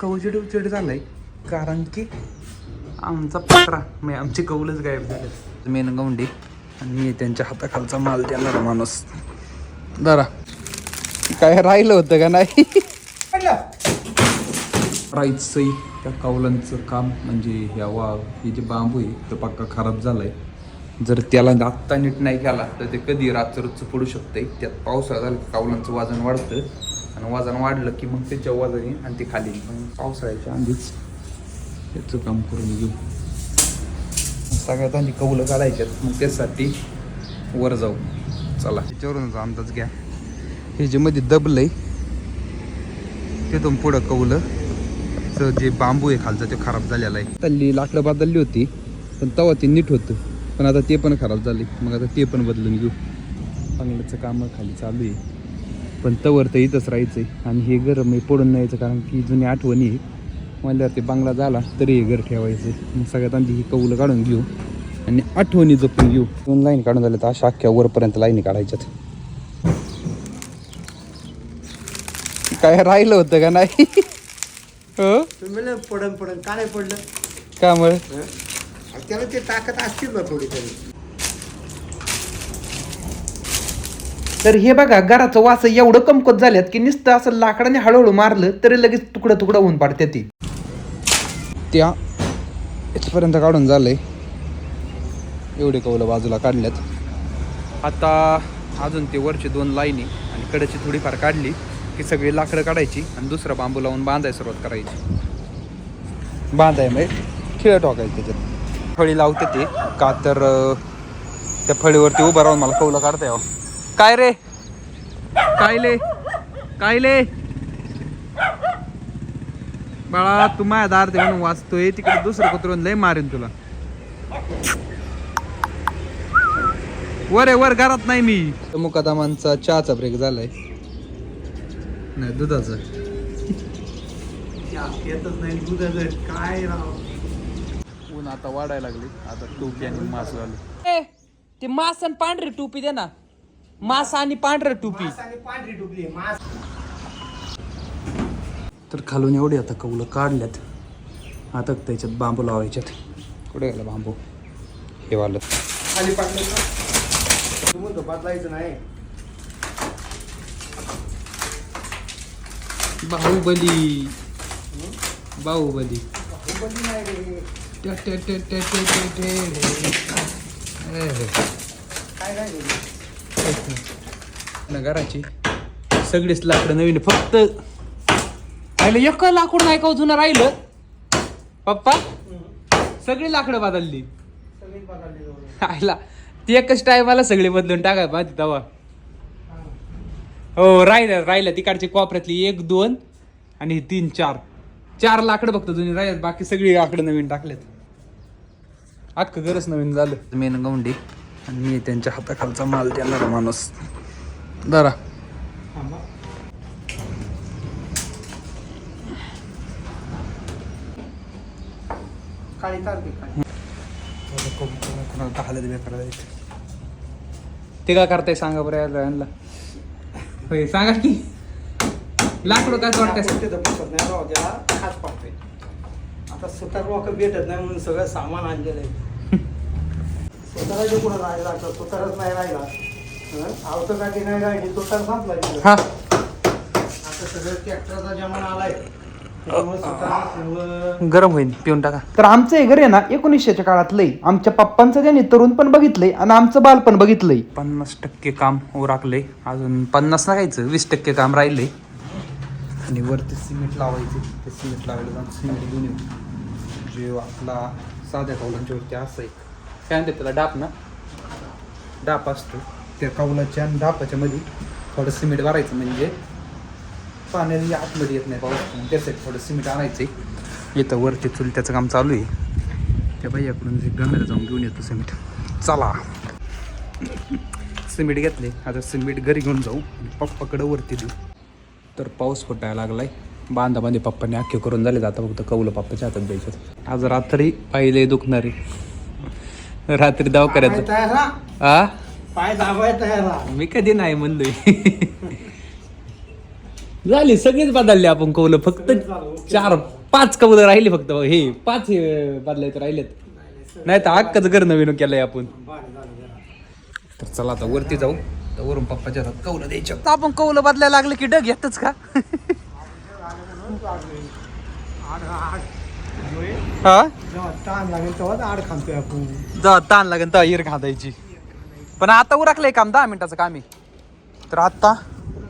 कवचिड उचिड झालाय कारण की आमचा पत्रा म्हणजे आमची कौलच गायब झाले. मेन गौंडी आणि मी त्यांच्या हाताखालचा माल देणार माणूस. जरा काय राहिलं होतं का नाही? राईचंही त्या कौलांचं काम म्हणजे ह्या वा हे जे बांबू आहे तो पक्का खराब झालाय. जर त्याला आत्ता नीट नाही केला तर ते कधी रात्र पडू शकतंय. त्यात पावसाळा झाला कावलांचं वजन वाढतं. आणि वजन वाढलं की मग त्याच्या वजन आणि ते खाली मग पावसाळ्याच्या आधीच त्याचं काम करून घेऊ. सगळ्यात आधी कौलं काढायच्यात मग त्यासाठी वर जाऊ. चला. त्याच्यावरूनच अंदाज घ्या. हे जे मध्ये आहे तिथून पुढं कौलं. जे बांबू आहे खालचा ते खराब झालेला आहे. तल्ली लाकडं बदलली होती पण तेव्हा ते नीट होतं. पण आता ते पण खराब झाले. मग आता ते पण बदलून घेऊ. चांगलंच काम खाली चालू आहे. पण तवर तर इथंच राहायचं आहे आणि हे घर मी पडून नाही यायचं कारण की जुनी आठवणी आहे म्हणल्यावर ते बांगला झाला तरी हे घर ठेवायचं आहे. मग सगळ्यात आधी ही कौलं काढून घेऊ आणि आठवणी जपून घेऊ. दोन लाईन काढून झाल्या तर अशा अख्ख्या वरपर्यंत लाईनी काढायच्यात. काय राहिलं होतं का नाही? हो? पडन पडन का नाही पडलं त्यामुळे हं? त्याला ते ताकद असतील ना थोडी तरी तर हे बघा घराचं वास एवढं कमकत झाल्यात की नुसतं असं लाकडाने हळूहळू मारलं तरी लगेच तुकडं तुकडं होऊन पाडते ती. त्या इथपर्यंत काढून झालंय. एवढे कवलं बाजूला काढल्यात. आता अजून ते वरचे दोन लाईनी आणि कडेची थोडीफार काढली की सगळी लाकडं काढायची आणि दुसरा बांबू लावून बांधाय सुरुवात करायची. बांधाय मग खिळ टाकायचं त्याच्यात. फळी लावते ते. का तर त्या फळीवरती उभं राहून मला कौलं काढता यावं. काय रे? काय ले? काय ले? बाळा तू माझ्या दार ते म्हणून वाचतोय तिकडे दुसरं कुत्रून लय मारेन तुला. वर वर घरात नाही मी. मुकादामांचा चहाचा ब्रेक झालाय. नाही दुधाचा. येतच नाही दुधाचं. काय राव? ऊन आता वाढायला लागली. आता टोपी आणि मास झालं ते मास आणि पांढरी टोपी दे ना. मास आणि पांढरी टोपी. मांस आणि पांढरी डुबली मास. तर खालून एवढे आता कौलं काढल्यात. आता त्याच्यात बांबू लावायच्यात. कुठे गेला बांबू? हे वालं. खाली पाडलं का? तू म्हणतो बदलायचं नाही. बाहुबली. बाहुबली. बाहुबली नाही रे. टे- टे- टे- टे- टे- टे- टे- ए हे. काय नाही रे. ना घराची सगळीच लाकडं नवीन फक्त राहिलं एक लाकूड नाही का हो जुनं राहिलं? पप्पा सगळी लाकडं बदलली. सगळी आयला ती एकच टायमाला सगळे बदलून टाकाय पाहते तवा. हो राहिलं राहिलं तिकडची कोपऱ्यातली एक दोन आणि तीन चार. चार लाकडं फक्त जुनी राहिल्यात बाकी सगळी लाकडं नवीन टाकल्यात. अख्खं गरज नवीन झालं. मेन गौंडी आणि मी त्यांच्या हाताखालचा माल देणारा माणूस. काळी. ते काय करताय सांगा बरं यांना होय सांगा की. लाकडं काय वाटतंय. आता सुतार लोक भेटत नाही म्हणून सगळं सामान आणलेलं आहे. सुताराचे कुठं राहिला तर सुतारच नाही राहिला. आवतं गाठी नाही राहिली सुतार संपला तिथं. हा. आता सगळं ट्रॅक्टरचा जमाना आलाय. त्याच्यामुळे सुतार नसल्यामुळं गरम होईल पिऊन टाका. तर आमचं हे घर आहे ना एकोणीसशेच्या काळातलंय आमच्या पप्पांचं त्यांनी तरुण पण बघितलंय आणि आमचं बाल पण बघितलंय. पन्नास टक्के काम उराकलंय. अजून पन्नास नागायचं वीस टक्के काम राहिलंय. आणि वरती सिमेंट लावायचे. ते सिमेंट लावायला जाऊन सिमेंट घेऊन येऊ. जे आपला साध्या कौलांच्या वरती असं आहे काय म्हणतात त्याला? डाप ना? डाप असतो. त्या कौलाच्या आणि डापाच्या मध्ये थोडं सिमेंट भरायचं म्हणजे पाण्याने आतमध्ये येत नाही पाऊस. त्यासाठी थोडं सिमेंट आणायचं इथं वरती चुल त्याचं काम चालू आहे. त्या बाईकडून जे गमेला जाऊन घेऊन येतो सिमेंट. चला. सिमेंट घेतले. आता सिमेंट घरी घेऊन जाऊ. पप्पाकडं वरती देऊ. तर पाऊस फुटायला लागलाय. बांधा बांधे पप्पाने अख्खे करून झाले. आता फक्त कौलं पप्पाच्या हातात द्यायचं आज रात्री पाहिले दुखणारी. रात्री तयार राहा. आ? पाय दाबाय तयार राहा. मी कधी नाही म्हणलोय. झाली सगळीच बदलली आपण कौलं. फक्त चार पाच कौलं राहिली फक्त हे पाच हे बदलायचे राहिलेत. नाही तर अक्काच घर नवीन केलंय आपण. तर चला आता वरती जाऊ. तर वरून पप्पाच्या हातात कौलं द्यायच्या आपण कौलं बदलायला लागलं की डग येतच का? हा? जेव्हा ताण लागेल तेव्हाच आड खांतोय आपण. जा ताण लागेल तर हिर खातायची पण आता उरकलंय काम दहा मिनिटाचं काम आहे. तर आता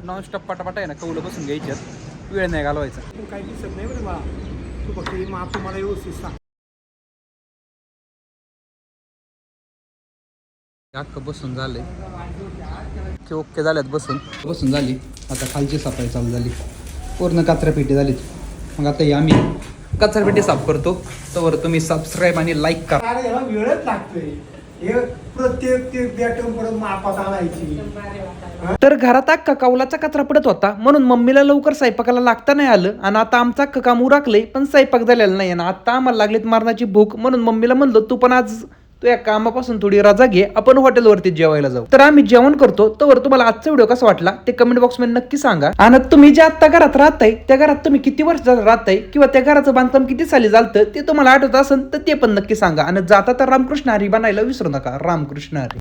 नॉन स्टॉप पटापट आहे ना कौलं बसून घ्यायच्यात वेळ नाही घालवायचा. तू काही दिसत नाही बरं मला. तू फक्त माप मला व्यवस्थित सांग. अख्खं बसून झालंय ओके ओके झाल्यात बसून. बसून झाली. आता खालची सफाई चालू झाली. पूर्ण कचरापेटी झालीत. मग आता आम्ही कचरापेटी साफ करतो. तर तुम्ही सबस्क्राईब आणि लाईक करा. अरे वेळच लागतोय. हे प्रत्येक ते बॅटम परत मापात आणायची. तर घरात अख्खा कौलाचा कचरा पडत होता. म्हणून मम्मीला लवकर स्वयंपाकाला लागता नाही आलं आणि आता आमचं अख्खं काम पण स्वयंपाक झालेला नाही आणि आता आम्हाला लागलीत मारण्याची भूक. म्हणून मम्मीला म्हणलं तू पण आज तू या कामापासून थोडी रजा घे आपण हॉटेलवरती जेवायला जाऊ. तर आम्ही जेवण करतो तर तुम्हाला आजचा व्हिडिओ कसा वाटला ते कमेंट बॉक्समध्ये नक्की सांगा. आणि तुम्ही जे आता घरात राहताय त्या घरात तुम्ही किती वर्ष राहताय किंवा त्या घराचं बांधकाम किती साली चालतं ते तुम्हाला आठवत असेल तर ते पण नक्की सांगा. आणि जाता तर रामकृष्ण हरी बनायला विसरू नका. रामकृष्ण हरी.